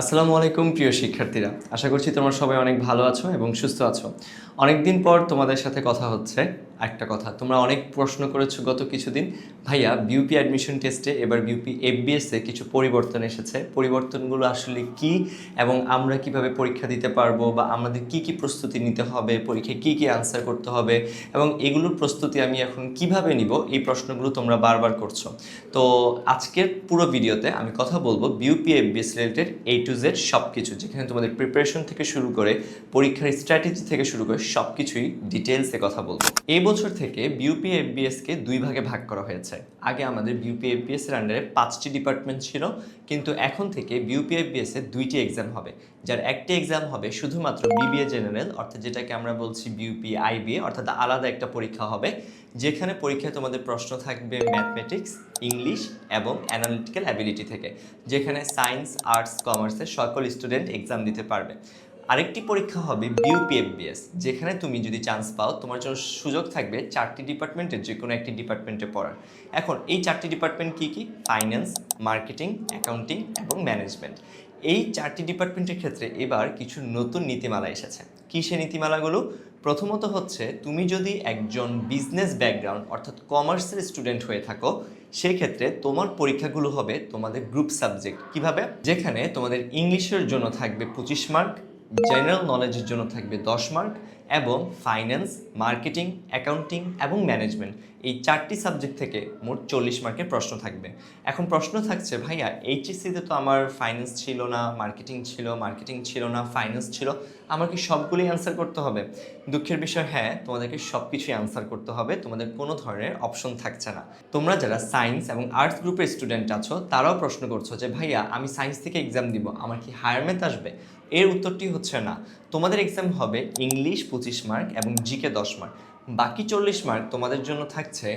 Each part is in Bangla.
আসসালামু আলাইকুম, প্রিয় শিক্ষার্থীরা। আশা করছি তোমরা সবাই অনেক ভালো আছো এবং সুস্থ আছো। অনেকদিন পর তোমাদের সাথে কথা হচ্ছে একটা কথা। তোমরা অনেক প্রশ্ন করেছ গত কিছুদিন। ভাইয়া বিউপি অ্যাডমিশন টেস্টে এবার বিউপি এফবিএসে কিছু পরিবর্তন এসেছে। পরিবর্তনগুলো আসলে কি এবং আমরা কীভাবে পরীক্ষা দিতে পারব বা আমাদের কি কি প্রস্তুতি নিতে হবে, পরীক্ষায় কি কি আনসার করতে হবে এবং এগুলোর প্রস্তুতি আমি এখন কীভাবে নিব এই প্রশ্নগুলো তোমরা বারবার করছ। তো আজকের পুরো ভিডিওতে আমি কথা বলব BUP FBS related A to Z সব কিছু যেখানে তোমাদের প্রিপারেশন থেকে শুরু করে, পরীক্ষার স্ট্র্যাটেজি থেকে শুরু করে সব কিছুই ডিটেলসে কথা বলব। বছর থেকে বিউপি এফবিএসকে দুই ভাগে ভাগ করা হয়েছে। আগে আমাদের বিউপি এফবিএস এর আন্ডারে পাঁচটি ডিপার্টমেন্ট ছিল, কিন্তু এখন থেকে বিউপি এফবিএস এ দুইটি এক্সাম হবে। যার একটি এক্সাম হবে শুধুমাত্র বিবিএ জেনারেল অর্থাৎ যেটাকে আমরা বলছি বিউপি আইবিএ অর্থাৎ আলাদা একটা পরীক্ষা হবে, যেখানে পরীক্ষায় তোমাদের প্রশ্ন থাকবে ম্যাথমেটিক্স ইংলিশ এবং অ্যানালিটিক্যাল অ্যাবিলিটি থেকে, যেখানে সায়েন্স আর্টস কমার্সের সকল স্টুডেন্ট এক্সাম দিতে পারবে। আরেকটি পরীক্ষা হবে বিউপিএফবিএস যেখানে তুমি যদি চান্স পাও, তোমার জন্য সুযোগ থাকবে চারটি ডিপার্টমেন্টের যে কোনো একটি ডিপার্টমেন্টে পড়ার। এখন, এই চারটি ডিপার্টমেন্ট কি কি? ফাইন্যান্স মার্কেটিং অ্যাকাউন্টিং এবং ম্যানেজমেন্ট এই চারটি ডিপার্টমেন্টের ক্ষেত্রে এবার কিছু নতুন নীতিমালা এসেছে। কী সে নীতিমালাগুলো? প্রথমত হচ্ছে, তুমি যদি একজন বিজনেস ব্যাকগ্রাউন্ড অর্থাৎ কমার্সের স্টুডেন্ট হয়ে থাকো, সেক্ষেত্রে তোমার পরীক্ষাগুলো হবে তোমাদের গ্রুপ সাবজেক্ট কীভাবে? যেখানে তোমাদের ইংলিশের জন্য থাকবে পঁচিশ মার্ক জেনারেল নলেজের জন্য থাকবে দশ মার্ক এবং ফাইন্যান্স মার্কেটিং অ্যাকাউন্টিং এবং ম্যানেজমেন্ট এই চারটি সাবজেক্ট থেকে মোট চল্লিশ মার্কের প্রশ্ন থাকবে। এখন প্রশ্ন থাকছে, ভাইয়া এইচএসসিতে তো আমার ফাইন্যান্স ছিল না মার্কেটিং ছিল মার্কেটিং ছিল না ফাইন্যান্স ছিল আমার কি সবগুলোই অ্যান্সার করতে হবে। দুঃখের বিষয় হ্যাঁ তোমাদেরকে সব কিছুই অ্যান্সার করতে হবে, তোমাদের কোনো ধরনের অপশন থাকছে না। তোমরা যারা সায়েন্স এবং আর্টস গ্রুপের স্টুডেন্ট আছো, তারাও প্রশ্ন করছ যে, ভাইয়া, আমি সায়েন্স থেকে এক্সাম দিব, আমার কি হায়ার ম্যাথ আসবে? এর উত্তরটি হচ্ছে না। তোমাদের এক্সাম হবে ইংলিশ পঁচিশ মার্ক এবং জিকে দশ মার্ক। বাকি চল্লিশ মার্ক তোমাদের জন্য থাকছে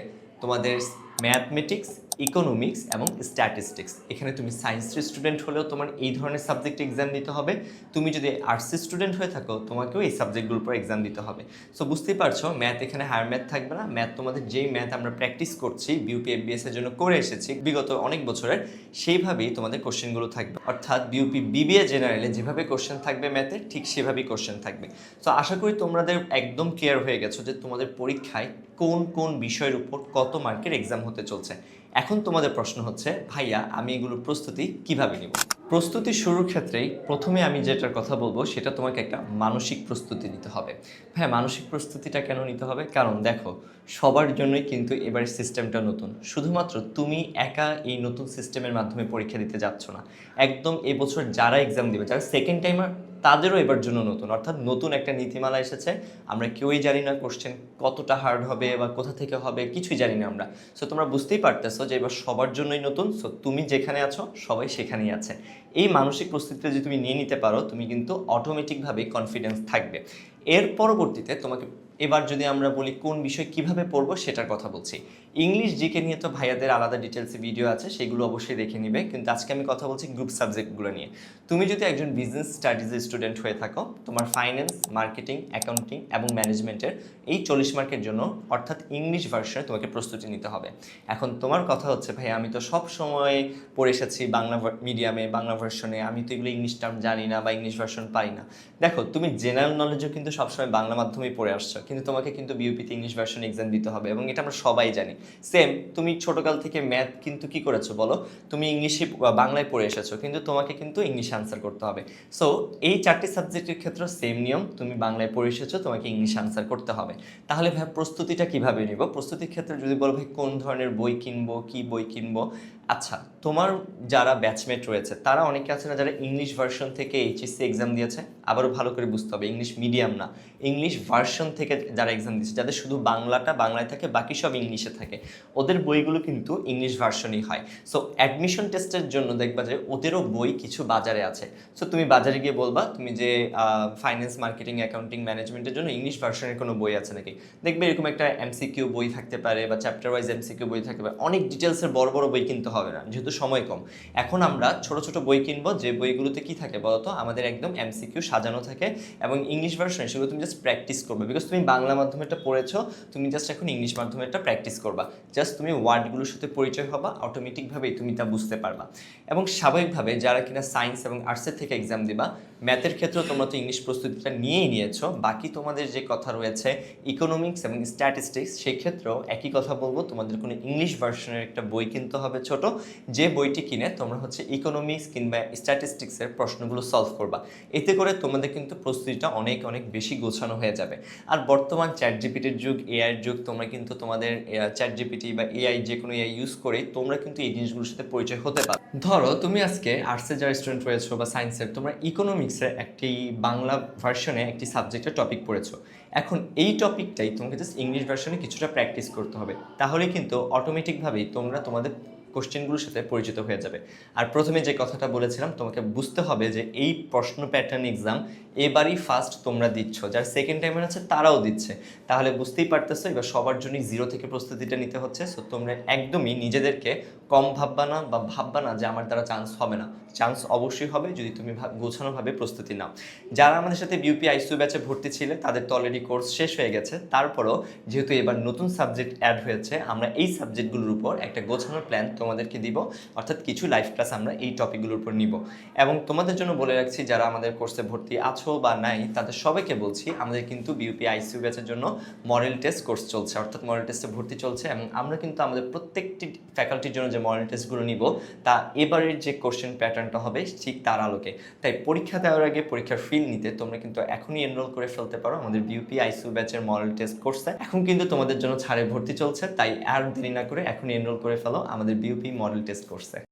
তোমাদের ম্যাথমেটিক্স ইকোনমিক্স এবং স্ট্যাটিস্টিক্স এখানে তুমি সায়েন্সের স্টুডেন্ট হলেও তোমার এই ধরনের সাবজেক্ট এক্সাম দিতে হবে। তুমি যদি আর্টসের স্টুডেন্ট হয়ে থাকো, তোমাকেও এই সাবজেক্টগুলোর উপর এক্সাম দিতে হবে। সো বুঝতেই পারছ ম্যাথ এখানে হায়ার ম্যাথ থাকবে না। ম্যাথ তোমাদের যেই ম্যাথ আমরা প্র্যাকটিস করছি বিউপি এফবিএস এর জন্য করে এসেছি, বিগত অনেক বছরের, সেইভাবেই তোমাদের কোশ্চেনগুলো থাকবে। অর্থাৎ বিউপি বিবিএ জেনারেলে যেভাবে কোশ্চেন থাকবে ম্যাথের ঠিক সেভাবেই কোশ্চেন থাকবে। তো আশা করি তোমাদের একদম ক্লিয়ার হয়ে গেছো যে তোমাদের পরীক্ষায় কোন কোন বিষয়ের উপর কত মার্কের এক্সাম হতে চলছে। এখন তোমাদের প্রশ্ন হচ্ছে, ভাইয়া, আমি এগুলোর প্রস্তুতি কীভাবে নিব? প্রস্তুতি শুরুর ক্ষেত্রেই প্রথমে আমি যেটার কথা বলব, সেটা তোমাকে একটা মানসিক প্রস্তুতি নিতে হবে। হ্যাঁ মানসিক প্রস্তুতিটা কেন নিতে হবে? কারণ দেখো, সবার জন্যই কিন্তু এবার সিস্টেমটা নতুন। শুধুমাত্র তুমি একা এই নতুন সিস্টেমের মাধ্যমে পরীক্ষা দিতে যাচ্ছ না। একদম এবছর যারা এক্সাম দিবে, যারা সেকেন্ড টাইমার তাদেরও এবার জন্য নতুন। অর্থাৎ নতুন একটা নীতিমালা এসেছে। আমরা কেউই জানি না কোশ্চেন কতটা হার্ড হবে বা কোথা থেকে হবে, কিছুই জানি না আমরা। সো তোমরা বুঝতেই পারতেছো যে এবার সবার জন্যই নতুন। সো তুমি যেখানে আছো, সবাই সেখানেই আছে। এই মানসিক প্রস্তুতিটা যদি তুমি নিয়ে নিতে পারো, তুমি কিন্তু অটোমেটিকভাবেই কনফিডেন্স থাকবে। এর পরবর্তীতে তোমাকে এবার যদি আমরা বলি কোন বিষয় কীভাবে পড়ব সেটার কথা বলছি। ইংলিশ জিকে নিয়ে তো ভাইয়াদের আলাদা ডিটেলসে ভিডিও আছে, সেগুলো অবশ্যই দেখে নিবে। কিন্তু আজকে আমি কথা বলছি গ্রুপ সাবজেক্টগুলো নিয়ে। তুমি যদি একজন বিজনেস স্টাডিজের স্টুডেন্ট হয়ে থাকো, তোমার ফাইন্যান্স মার্কেটিং অ্যাকাউন্টিং এবং ম্যানেজমেন্টের এই চল্লিশ মার্কের জন্য অর্থাৎ ইংলিশ ভার্সনে তোমাকে প্রস্তুতি নিতে হবে। এখন তোমার কথা হচ্ছে ভাই আমি তো সব সময় পড়ে এসেছি বাংলা মিডিয়ামে বাংলা ভার্সনে আমি তো এগুলো ইংলিশ টার্ম জানি না বা ইংলিশ ভার্সন পাই না। দেখো, তুমি জেনারেল নলেজও কিন্তু সবসময় বাংলা মাধ্যমেই পড়ে আসছো। কিন্তু তোমাকে কিন্তু বিউপিতে ইংলিশ ভার্সন এক্সাম দিতে হবে এবং এটা আমরা সবাই জানি। সেম তুমি ছোটকাল থেকে ম্যাথ কিন্তু কি করেছ বলো? তুমি ইংলিশে বাংলায় পড়ে এসেছ, কিন্তু তোমাকে কিন্তু ইংলিশে আনসার করতে হবে। সো এই চারটি সাবজেক্টের ক্ষেত্রে সেম নিয়ম, তুমি বাংলায় পড়ে এসেছ, তোমাকে ইংলিশ আনসার করতে হবে। তাহলে ভাই, প্রস্তুতিটা কীভাবে নিব? প্রস্তুতির ক্ষেত্রে যদি বলো ভাই, কোন ধরনের বই কিনবো, কি বই কিনবো? আচ্ছা তোমার যারা ব্যাচমেট রয়েছে, তারা অনেকে আছে না যারা ইংলিশ ভার্সন থেকে এইচএসসি এক্সাম দিয়েছে? আবারও ভালো করে বুঝতে হবে ইংলিশ মিডিয়াম না। ইংলিশ ভার্সন থেকে যারা এক্সাম দিয়েছে, যাদের শুধু বাংলাটা বাংলায় থাকে, বাকি সব ইংলিশে থাকে, ওদের বইগুলো কিন্তু ইংলিশ ভার্সনই হয়। সো অ্যাডমিশন টেস্টের জন্য দেখবা যে ওদেরও বই কিছু বাজারে আছে। সো তুমি বাজারে গিয়ে বলবা, তুমি যে ফাইন্যান্স মার্কেটিং অ্যাকাউন্টিং ম্যানেজমেন্টের জন্য ইংলিশ ভার্সনের কোনো বই আছে নাকি? দেখবে এরকম একটা এমসিকিউ বই থাকতে পারে বা চ্যাপ্টার ওয়াইজ এমসিকিউ বই থাকতে পারে। অনেক ডিটেলসের বড় বড় বই কিনতে হবে হবে না, যেহেতু সময় কম। এখন আমরা ছোট ছোট বই কিনবো, যে বইগুলোতে কি থাকে বলতো? আমাদের একদম এমসিকিউ সাজানো থাকে এবং ইংলিশ ভার্সনে সেগুলো তুমি জাস্ট প্র্যাকটিস করবে। বিকজ তুমি বাংলা মাধ্যমেটা পড়েছো, তুমি জাস্ট এখন ইংলিশ মাধ্যমেটা প্র্যাকটিস করবা। জাস্ট তুমি ওয়ার্ডগুলোর সাথে পরিচয় হবা অটোমেটিকভাবেই তুমি তা বুঝতে পারবা। এবং স্বাভাবিকভাবে যারা কিনা সায়েন্স এবং আর্টসের থেকে এক্সাম দিবা ম্যাথের ক্ষেত্রেও তোমরা তো ইংলিশ প্রস্তুতিটা নিয়েই নিয়েছো। বাকি তোমাদের যে কথা রয়েছে ইকোনমিক্স এবং স্ট্যাটিস্টিক্স সেই ক্ষেত্রেও একই কথা বলব। তোমাদের কোনো ইংলিশ ভার্সনের একটা বই কিনতে হবে ছোট। যে বইটি কিনে তোমরা হচ্ছে ইকোনমিক্স কিংবা স্ট্যাটিস্টিক্সের প্রশ্নগুলো সলভ করবা। এতে করে তোমাদের কিন্তু প্রস্তুতিটা অনেক অনেক বেশি গোছানো হয়ে যাবে। আর বর্তমান চ্যাট জিপিটির যুগ এআইয়ের যুগ, তোমরা কিন্তু তোমাদের চ্যাট জিপিটি বা এআই যে কোনো এআই ইউজ করে তোমরা কিন্তু এই জিনিসগুলোর সাথে পরিচয় হতে পারো। ধরো, তুমি আজকে আর্টসের যারা স্টুডেন্ট রয়েছো বা সায়েন্সের তোমরা ইকোনমিক্সের একটি বাংলা ভার্সনে একটি সাবজেক্টের টপিক পড়েছো। এখন এই টপিকটাই তোমাকে জাস্ট ইংলিশ ভার্সনে কিছুটা প্র্যাকটিস করতে হবে। তাহলে কিন্তু অটোমেটিকভাবেই তোমরা তোমাদের কোশ্চেনগুলোর সাথে পরিচিত হয়ে যাবে। আর প্রথমে যে কথাটা বলেছিলাম, তোমাকে বুঝতে হবে যে এই প্রশ্ন প্যাটার্ন এক্সাম এবারই ফার্স্ট তোমরা দিচ্ছ। যার সেকেন্ড টাইমের আছে, তারাও দিচ্ছে। তাহলে বুঝতেই পারতেছো, এবার সবার জন্যই জিরো থেকে প্রস্তুতিটা নিতে হচ্ছে। সো তোমরা একদমই নিজেদেরকে কম ভাববা না বা ভাববা না যে আমার দ্বারা চান্স হবে না। চান্স অবশ্যই হবে যদি তুমি ভাব- গোছানোভাবে প্রস্তুতি নাও। যারা আমাদের সাথে বিউপি আইসিউ ব্যাচে ভর্তি ছিলে, তাদের তো অলরেডি কোর্স শেষ হয়ে গেছে। তারপরও যেহেতু এবার নতুন সাবজেক্ট অ্যাড হয়েছে, আমরা এই সাবজেক্টগুলোর উপর একটা গোছানোর প্ল্যান তোমাদেরকে দিব। অর্থাৎ কিছু লাইফ ক্লাস আমরা এই টপিকগুলোর উপর নিব। এবং তোমাদের জন্য বলে রাখছি, যারা আমাদের কোর্সে ভর্তি আছো বা নাই, তাদের সবাইকে বলছি, আমাদের কিন্তু বিউপি আইসিউ ব্যাচের জন্য মডেল টেস্ট কোর্স চলছে। অর্থাৎ মডেল টেস্টে ভর্তি চলছে এবং আমরা কিন্তু আমাদের প্রত্যেকটি ফ্যাকাল্টির জন্য যে মডেল টেস্টগুলো নিব, তা এবারের যে কোশ্চেন প্যাটার্নটা হবে ঠিক তার আলোকে। তাই পরীক্ষা দেওয়ার আগে পরীক্ষার ফিল নিতে তোমরা কিন্তু এখনই এনরোল করে ফেলতে পারো আমাদের বিউপি আইসিউ ব্যাচের মডেল টেস্ট কোর্সে এখন কিন্তু তোমাদের জন্য ছাড়ে ভর্তি চলছে, তাই আর দেরি না করে এখনই এনরোল করে ফেলো আমাদের বিউপি মডেল টেস্ট কোর্সে